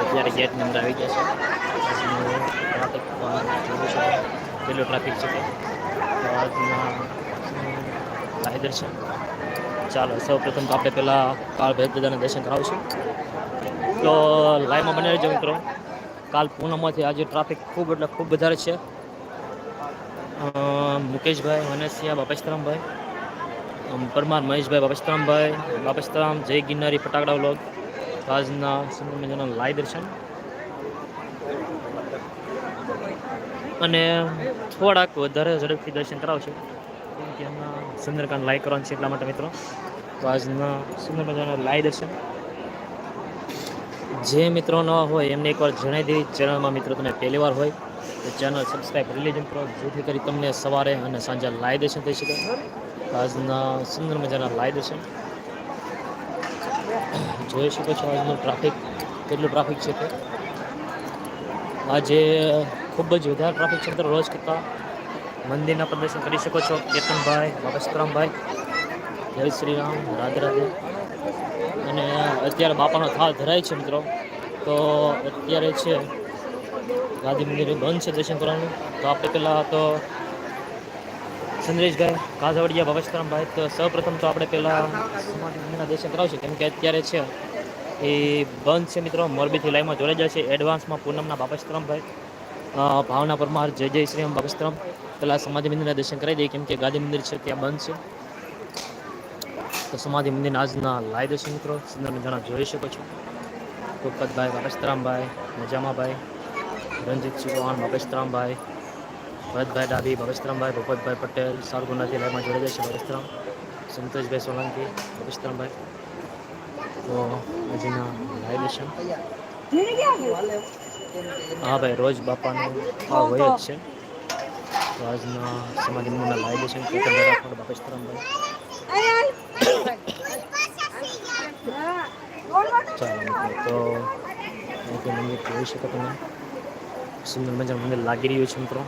અત્યારે ગેટની અંદર આવી ગયા છે. કેટલું ટ્રાફિક છે આજના લાયદર છે. ચાલો સૌ પ્રથમ તો આપણે પહેલાં કાળ ભેદ દાદાના દર્શન કરાવશું. તો લાઈવમાં બને રહેજો મિત્રો. કાલ પૂનમમાંથી આજે ટ્રાફિક ખૂબ એટલે ખૂબ વધારે છે. મુકેશભાઈ મનેશિયા બાપેશરામભાઈ પરમાર, મહેશભાઈ બાપેશરામભાઈ બાપેશરામ જય ગિરનારી ફટાકડા વ્લોગ, આજના સુંદર મજાના લાઈ દર્શન. અને થોડાક વધારે ઝડપથી દર્શન કરાવશે, કેમ કે સુંદરકાંડ લાઈક કરવાનું છે એટલા માટે મિત્રો. તો આજના સુંદર મજાના લાઈ દર્શન. જે મિત્રો ન હોય એમને એકવાર જણાવી દેવી. ચેનલમાં મિત્રો તમે પહેલી વાર હોય તો ચેનલ સબસ્ક્રાઈબ રિલીજન કરો જેથી કરી તમને સવારે અને સાંજે લાઈ દર્શન થઈ શકે. આજના સુંદર મજાના લાઈ દર્શન. જોઈ શકો છો આજનું ટ્રાફિક કેટલું ટ્રાફિક છે તે આજે ખૂબ જ વધારે ટ્રાફિક છે રોજ કરતાં. મંદિરના પ્રદર્શન કરી શકો છો. કેતનભાઈ બાબસ્તરામભાઈ જય શ્રી રામ. રાધે રાધે. અત્યારે બાપાનો થાળ ધરાય છે મિત્રો. તો અત્યારે છે, ગાંધી મંદિર બંધ છે દર્શન કરવાનું. તો આપણે પહેલાં તો ચંદ્રેશભાઈ કાઝાવડિયા ભવસ્તરામભાઈ તો સૌપ્રથમ તો આપણે પહેલાં સમાધિના દર્શન કરાવશું. કેમ કે અત્યારે છે, એ બંધ છે મિત્રો. મોરબીથી લાઈવમાં જોડાઈ છે એડવાન્સમાં પૂનમના બાપસ્તરામભાઈ ભાવના પરમાર, જય જય શ્રી રામ બાપસ્તરામ. પહેલાં સમાધિ મંદિરના દર્શન કરાવી દઈએ. કેમ કે ગાંધી મંદિર છે, ત્યાં બંધ છે. તો સમાધિ મંદિર આજના લાઈ દર્શન મિત્રો. સુંદર મજાના જોઈ શકો છો. ભૂપતભાઈ ભગસ્તરામભાઈ મજામાભાઈ રણજીતસિંહ ચૌહાણ ભગસ્તરામભાઈ ભરતભાઈ ડાબી ભગસ્તરામભાઈ ભૂપતભાઈ પટેલ, સારગુનાથી લાઈમાં જોડે છે ભવેશરામ સંતોષભાઈ સોલંકી ભગસ્તરામભાઈ તો હજીના લાઈ દર્શન હા ભાઈ, રોજ બાપાનું આ હોય જ છે. તો આજના સમાધિ મંદિરના લાઈ દર્શન કેતનભાઈ બાપસ્તરામભાઈ ચાલો તો મંદિર જોઈ શકો સુંદર મજાનું મંદિર લાગી રહ્યું છે મિત્રો.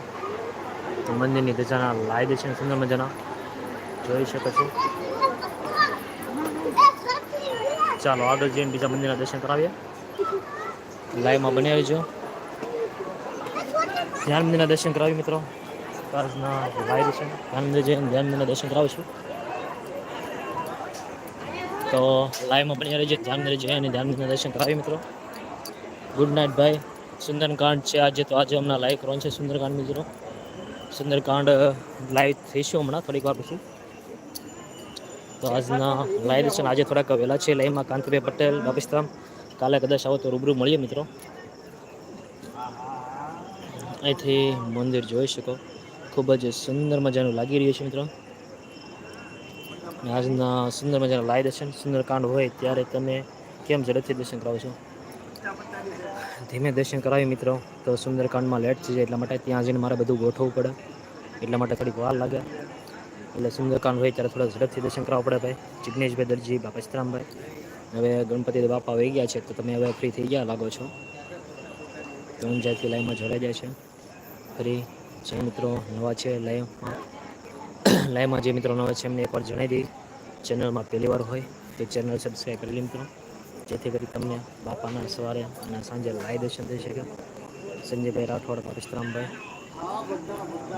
તો મંદિરની ધજાના દે છે સુંદર મજાના. જોઈ શકો છો. ચાલો, આગળ જઈને બીજા મંદિરના દર્શન કરાવીએ. લાઈવમાં બની રહીજો ધ્યાન મંદિરના દર્શન કરાવી મિત્રો. આજના લાઈ દર્શન ધ્યાન મંદિર જઈને ધ્યાન મંદિરના દર્શન કરાવીશું. તો લાઈવમાં પણ રહેજો ધ્યાન રહેજો અને ધ્યાનના દર્શન કરાવી મિત્રો. ગુડ નાઇટ ભાઈ સુંદરકાંડ છે આજે તો આજે હમણાં લાઈવ કરવાનું છે સુંદરકાંડ મિત્રો. સુંદરકાંડ લાઈવ થઈશું હમણાં થોડીક વાર પછી. તો આજના લાઈવ દર્શન આજે થોડાક વહેલા છે લાઈવમાં કાંતિભાઈ પટેલ બાપિસ્તામ કાલે કદાચ આવો તો રૂબરૂ મળીએ મિત્રો. અહીંથી મંદિર જોઈ શકો. ખૂબ જ સુંદર મજાનું લાગી રહ્યું છે મિત્રો. આજના સુંદર મજાના લાઈ દર્શન સુંદરકાંડ હોય ત્યારે તમે કેમ ઝડપથી દર્શન કરાવો છો? ધીમે દર્શન કરાવી મિત્રો, તો સુંદરકાંડમાં લેટ થઈ જાય એટલા માટે ત્યાં જઈને મારે બધું ગોઠવવું પડે. એટલા માટે થોડીક વાર લાગે. એટલે સુંદરકાંડ હોય ત્યારે થોડા ઝડપથી દર્શન કરાવવા પડે ભાઈ. જિગ્નેશભાઈ દરજી, બાપા સીતરામભાઈ. હવે ગણપતિ બાપા વહી ગયા છે, તો તમે હવે ફ્રી થઈ ગયા લાગો છો. ત્રણ જાતથી લાઈવમાં જોડાઈ જાય છે. ફરી જે મિત્રો, નવા છે લાઈવમાં. લાઈવમાં જે મિત્રો નવા છે, એમને એકવાર જણાવી દઈ ચેનલમાં પહેલી વાર હોય તો ચેનલ સબસ્ક્રાઈબ કરી લે મિત્રો. જેથી કરી તમને બાપાના સવારે અને સાંજે લાઈ દર્શન થઈ શકે. સંજયભાઈ રાઠોડ, પરશુરામભાઈ,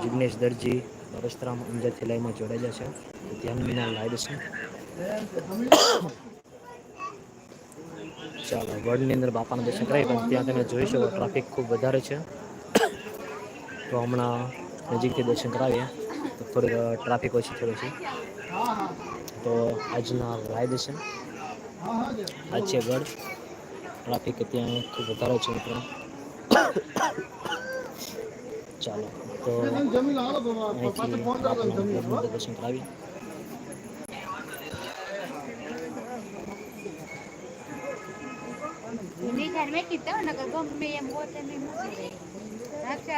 જિગ્નેશ દરજી, પરશુરામ અંજરથી લાઈમાં જોડાઈ છે. ધ્યાન વિના લાઈ દર્શન. ચાલો વર્લ્ડની અંદર બાપાના દર્શન કરાવી પણ ત્યાં તમે જોઈ શકો ટ્રાફિક ખૂબ વધારે છે. તો હમણાં નજીકથી દર્શન કરાવીએ. તો થોડીક ટ્રાફિક ઓછી થોડી છે. તો આજના રાઈડ છે. ગઢ. ટ્રાફિક ત્યાં ખૂબ વધારે છે મિત્રો. ચાલો તો દર્શન કરાવી મેં કીધું ને કે ગમે એમ હોય ને એને નિશાન છે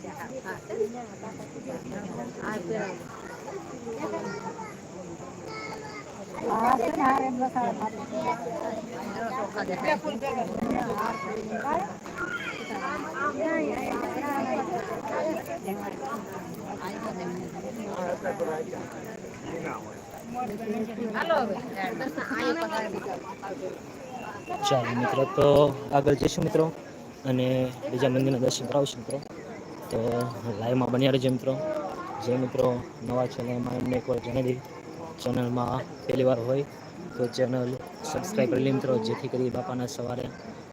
ચાલો મિત્રો તો આગળ જઈશું મિત્રો અને બીજા મંદિરના દર્શન કરાવશું મિત્રો. તો લાઈવમાં બન્યા રહેજો મિત્રો. જે મિત્રો નવા એમાં એમને એકવાર જણાવી ચેનલમાં પહેલી વાર હોય તો ચેનલ સબસ્ક્રાઈબ કરી લે મિત્રો જેથી કરી બાપાના સવારે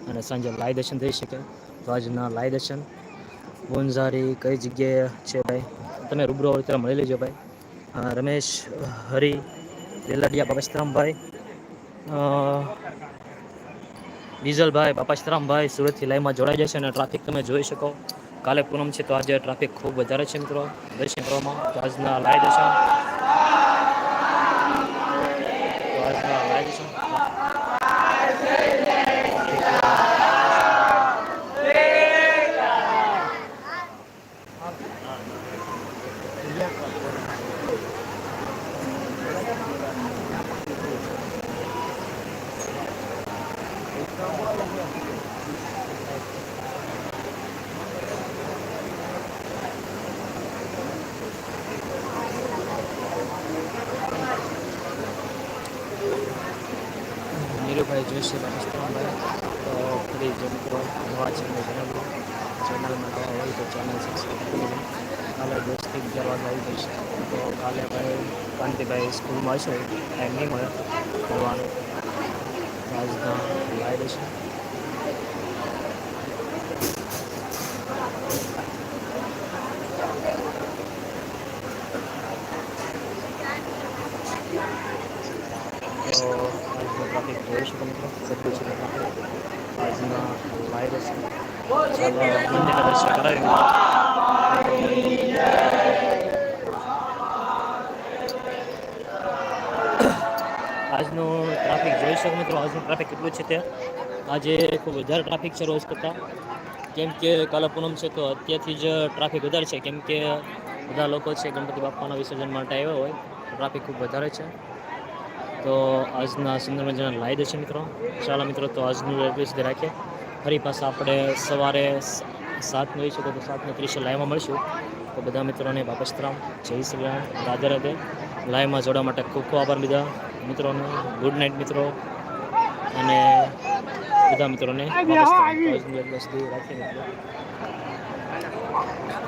અને સાંજે લાઈ દર્શન થઈ શકે. તો આજના લાઈ દર્શન. બોનઝારી કઈ જગ્યાએ છે ભાઈ? તમે રૂબરૂ હોય ત્યારે મળી લેજો ભાઈ. રમેશ હરી લીલાડિયા બાબસ્તરામભાઈ અ, ડીઝલભાઈ બાપાશ્રામભાઈ સુરતથી લાઈવમાં જોડાઈ જશે અને ટ્રાફિક તમે જોઈ શકો. કાલે પૂનમ છે તો આજે ટ્રાફિક ખૂબ વધારે છે મિત્રો. દર્શન કરવામાં તો આજના લાય દર્શન તો આજના લાઈવ દર્શન નીરુભાઈ જોશી બાપાશ્રામભાઈ તો ફરી જો મિત્રો નવા છે ચેનલમાં નવા હોય તો ચેનલ સબસ્ક્રાઈબ કરી કાલે દોસ્તી વાગે આવી જઈશ તો કાલે ભાઈ કાંતિભાઈ સ્કૂલમાં હશે. ટાઈમ નહીં. મળે કરવાનો રાજધાન લાઈવ છે. જોઈ શકો મિત્રો બધું છે? આજના ચાલો મંદિરના દર્શન કરાવી આજનું ટ્રાફિક જોઈ શકો મિત્રો, આજનું ટ્રાફિક કેટલું છે તે આજે ખૂબ વધારે ટ્રાફિક છે રોજ કરતાં. કેમ કે કાલા પૂનમ છે તો અત્યારથી જ ટ્રાફિક વધારે છે. કેમ કે બધા લોકો છે ગણપતિ બાપાના વિસર્જન માટે આવ્યા હોય ટ્રાફિક ખૂબ વધારે છે. તો આજના સુંદરમાં જણા લાઈ દે છે મિત્રો, ચાલો મિત્રો તો આજનું એડ્રેસ સુધી રાખીએ. ફરી પાછા આપણે સવારે સાતનું હોઈ શકો તો સાતને ત્રીસે લાઈવમાં મળશું. તો બધા મિત્રોને બાપસ્તરામ જય શ્રી રામ. રાધે રાધે. લાઈવમાં જોડવા માટે ખૂબ ખૂબ આભાર બીજા મિત્રોને ગુડ નાઇટ મિત્રો. અને બધા મિત્રોને બાપસ્તરામ. તો